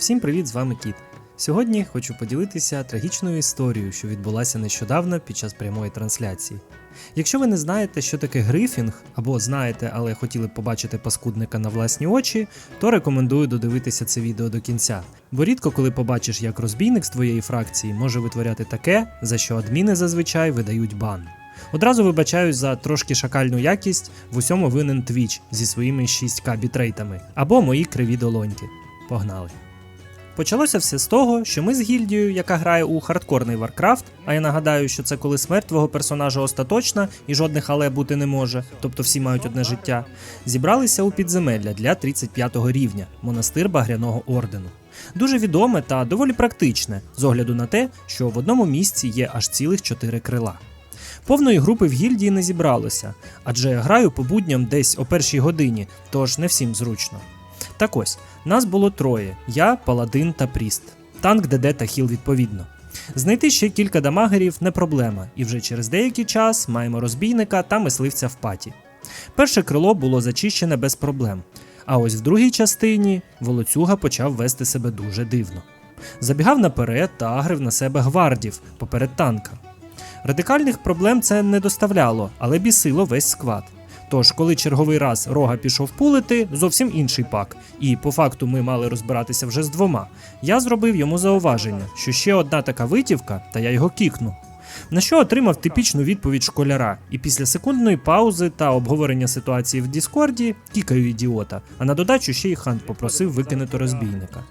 Всім привіт, з вами Кіт. Сьогодні хочу поділитися трагічною історією, що відбулася нещодавно під час прямої трансляції. Якщо ви не знаєте, що таке грифінг, або знаєте, але хотіли б побачити паскудника на власні очі, то рекомендую додивитися це відео до кінця. Бо рідко коли побачиш, як розбійник з твоєї фракції може витворяти таке, за що адміни зазвичай видають бан. Одразу вибачаюсь за трошки шакальну якість, в усьому винен Twitch зі своїми 6К бітрейтами або мої криві долоньки. Погнали! Почалося все з того, що ми з гільдією, яка грає у хардкорний Warcraft, а я нагадаю, що це коли смерть твого персонажа остаточна і жодних але бути не може, тобто всі мають одне життя, зібралися у підземелля для 35-го рівня монастир Багряного ордену. Дуже відоме та доволі практичне, з огляду на те, що в одному місці є аж цілих чотири крила. Повної групи в гільдії не зібралося, адже граю по будням десь о першій годині, тож не всім зручно. Так ось, нас було троє: я, паладин та пріст. Танк, ДД та хіл відповідно. Знайти ще кілька дамагерів не проблема, і вже через деякий час маємо розбійника та мисливця в паті. Перше крило було зачищене без проблем. А ось в другій частині волоцюга почав вести себе дуже дивно. Забігав наперед та агрив на себе гвардів поперед танка. Радикальних проблем це не доставляло, але бісило весь склад. Тож, коли черговий раз рога пішов пулити, зовсім інший пак, і по факту ми мали розбиратися вже з двома. Я зробив йому зауваження, що ще одна така витівка, та я його кікну. На що отримав типічну відповідь школяра, і після секундної паузи та обговорення ситуації в Діскорді кікаю ідіота, а на додачу ще й хант попросив викинути розбійника.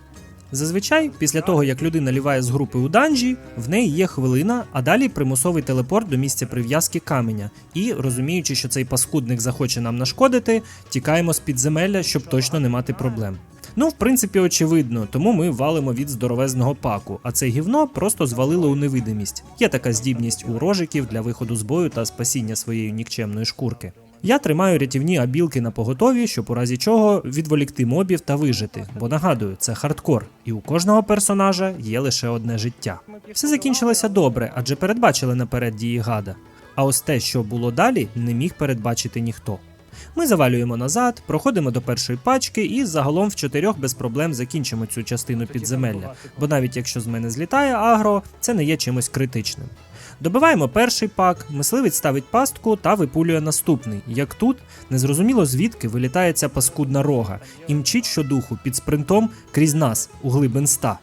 Зазвичай, після того як людина ліває з групи у данжі, в неї є хвилина, а далі примусовий телепорт до місця прив'язки каменя. І, розуміючи, що цей паскудник захоче нам нашкодити, тікаємо з підземелля, щоб точно не мати проблем. Ну, в принципі, очевидно, тому ми валимо від здоровезного паку, а це гівно просто звалило у невидимість. Є така здібність у рожиків для виходу з бою та спасіння своєї нікчемної шкурки. Я тримаю рятівні абілки на поготові, щоб у разі чого відволікти мобів та вижити. Бо нагадую, це хардкор, і у кожного персонажа є лише одне життя. Все закінчилося добре, адже передбачили наперед дії гада. А ось те, що було далі, не міг передбачити ніхто. Ми завалюємо назад, проходимо до першої пачки і загалом в чотирьох без проблем закінчимо цю частину підземелля, бо навіть якщо з мене злітає агро, це не є чимось критичним. Добиваємо перший пак, мисливець ставить пастку та випулює наступний. Як тут, незрозуміло звідки вилітає ця паскудна рога і мчить щодуху під спринтом крізь нас у глибин ста.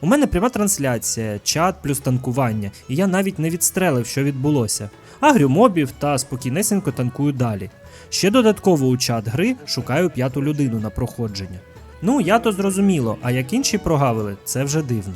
У мене пряма трансляція, чат плюс танкування, і я навіть не відстрелив, що відбулося. Агрю мобів та спокійнесенько танкую далі. Ще додатково у чат гри шукаю п'яту людину на проходження. Ну, я то зрозуміло, а як інші прогавили, це вже дивно.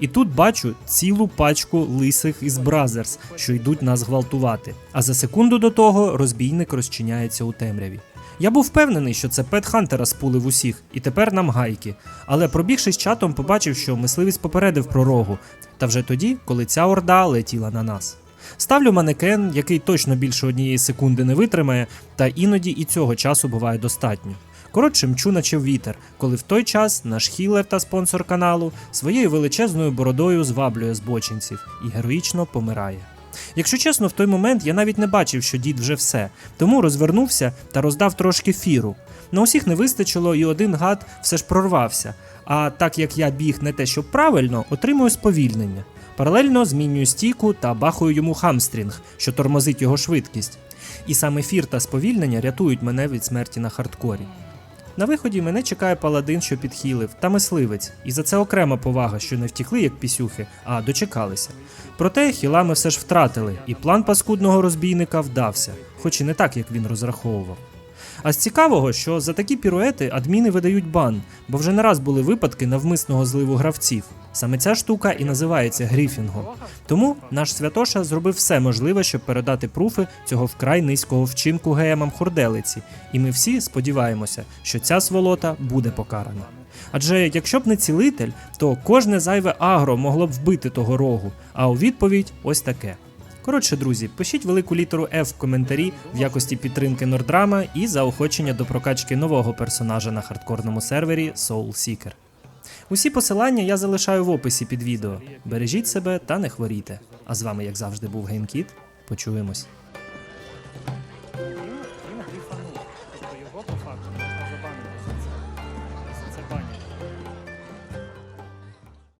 І тут бачу цілу пачку лисих із Бразерс, що йдуть нас гвалтувати. А за секунду до того розбійник розчиняється у темряві. Я був впевнений, що це Пет Хантера спулив усіх, і тепер нам гайки. Але пробігшись чатом, побачив, що мисливець попередив про рогу, та вже тоді, коли ця орда летіла на нас. Ставлю манекен, який точно більше однієї секунди не витримає, та іноді і цього часу буває достатньо. Коротше, мчу наче вітер, коли в той час наш хілер та спонсор каналу своєю величезною бородою зваблює збочинців і героїчно помирає. Якщо чесно, в той момент я навіть не бачив, що дід вже все, тому розвернувся та роздав трошки фіру. На усіх не вистачило, і один гад все ж прорвався. А так як я біг не те, що правильно, отримую сповільнення. Паралельно змінюю стійку та бахаю йому хамстрінг, що тормозить його швидкість. І саме фір та сповільнення рятують мене від смерті на хардкорі. На виході мене чекає паладин, що підхилив, та мисливець, і за це окрема повага, що не втікли, як пісюхи, а дочекалися. Проте хіла ми все ж втратили, і план паскудного розбійника вдався, хоч і не так, як він розраховував. А з цікавого, що за такі піруети адміни видають бан, бо вже не раз були випадки навмисного зливу гравців. Саме ця штука і називається гріфінгом. Тому наш святоша зробив все можливе, щоб передати пруфи цього вкрай низького вчинку геямам хорделиці, і ми всі сподіваємося, що ця сволота буде покарана. Адже якщо б не цілитель, то кожне зайве агро могло б вбити того рогу, а у відповідь ось таке. Коротше, друзі, пишіть велику літеру F в коментарі в якості підтримки Нордрама і заохочення до прокачки нового персонажа на хардкорному сервері Soul Seeker. Усі посилання я залишаю в описі під відео. Бережіть себе та не хворійте. А з вами, як завжди, був Геймкіт. Почуємось.